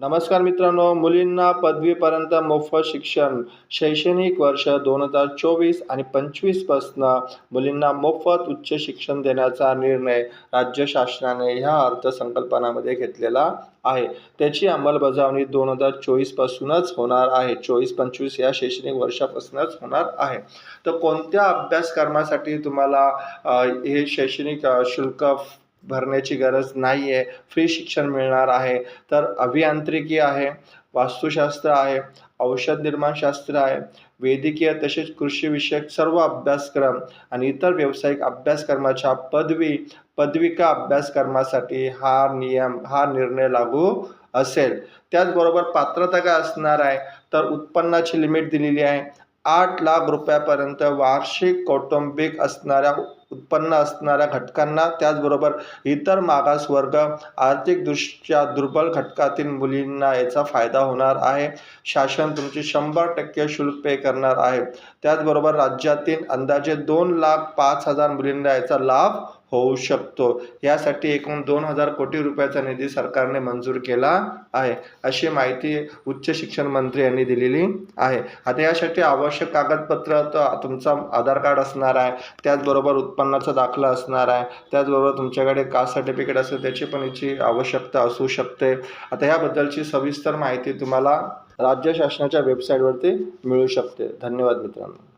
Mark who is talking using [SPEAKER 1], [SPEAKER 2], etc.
[SPEAKER 1] नमस्कार मित्रांनो मुलींना पदवीपर्यंत मोफत शिक्षण. शैक्षणिक वर्ष दोन हजार चोवीस आणि पंचवीसपासनं मुलींना मोफत उच्च शिक्षण देण्याचा निर्णय राज्य शासनाने ह्या अर्थसंकल्पनामध्ये घेतलेला आहे. त्याची अंमलबजावणी दोन हजार चोवीसपासूनच होणार आहे. चोवीस पंचवीस या शैक्षणिक वर्षापासूनच होणार आहे. तर कोणत्या अभ्यासक्रमासाठी तुम्हाला हे शैक्षणिक शुल्क भरण्याची गरज नाही आहे फ्री शिक्षण मिळणार आहे. तर अभियांत्रिकी आहे वास्तुशास्त्र आहे औषध निर्माणशास्त्र आहे वैद्यकीय तसेच कृषीविषयक सर्व अभ्यासक्रम आणि इतर व्यावसायिक अभ्यासक्रमाच्या पदवी पदविका अभ्यासक्रमासाठी हा नियम हा निर्णय लागू असेल. त्याचबरोबर पात्रता काय असणार आहे? तर उत्पन्नाची लिमिट दिलेली आहे. आठ लाख रुपयापर्यंत वार्षिक कौटुंबिक असणाऱ्या उत्पन्न असणाऱ्या घटकांना त्याचबरोबर इतर मागासवर्ग आर्थिकदृष्ट्या दुर्बल घटकातील मुलींना याचा फायदा होणार आहे. शासन तुमचे शंभर टक्के शुल्क पे करणार आहे. त्याचबरोबर राज्यातील अंदाजे दोन लाख पाच हजार मुलींना याचा लाभ होऊ शकतो. यासाठी एकूण दोन हजार कोटी रुपयाचा निधी सरकारने मंजूर केला आहे अशी माहिती उच्च शिक्षण मंत्री यांनी दिलेली आहे. आता यासाठी आवश्यक कागदपत्र तर तुमचा आधार कार्ड असणार आहे. त्याचबरोबर उत्पन्नाचा दाखला असणार आहे. त्याचबरोबर तुमच्याकडे कास्ट सर्टिफिकेट असेल त्याची पण याची आवश्यकता असू शकते. आता ह्याबद्दलची सविस्तर माहिती तुम्हाला राज्य शासनाच्या वेबसाईटवरती मिळू शकते. धन्यवाद मित्रांनो.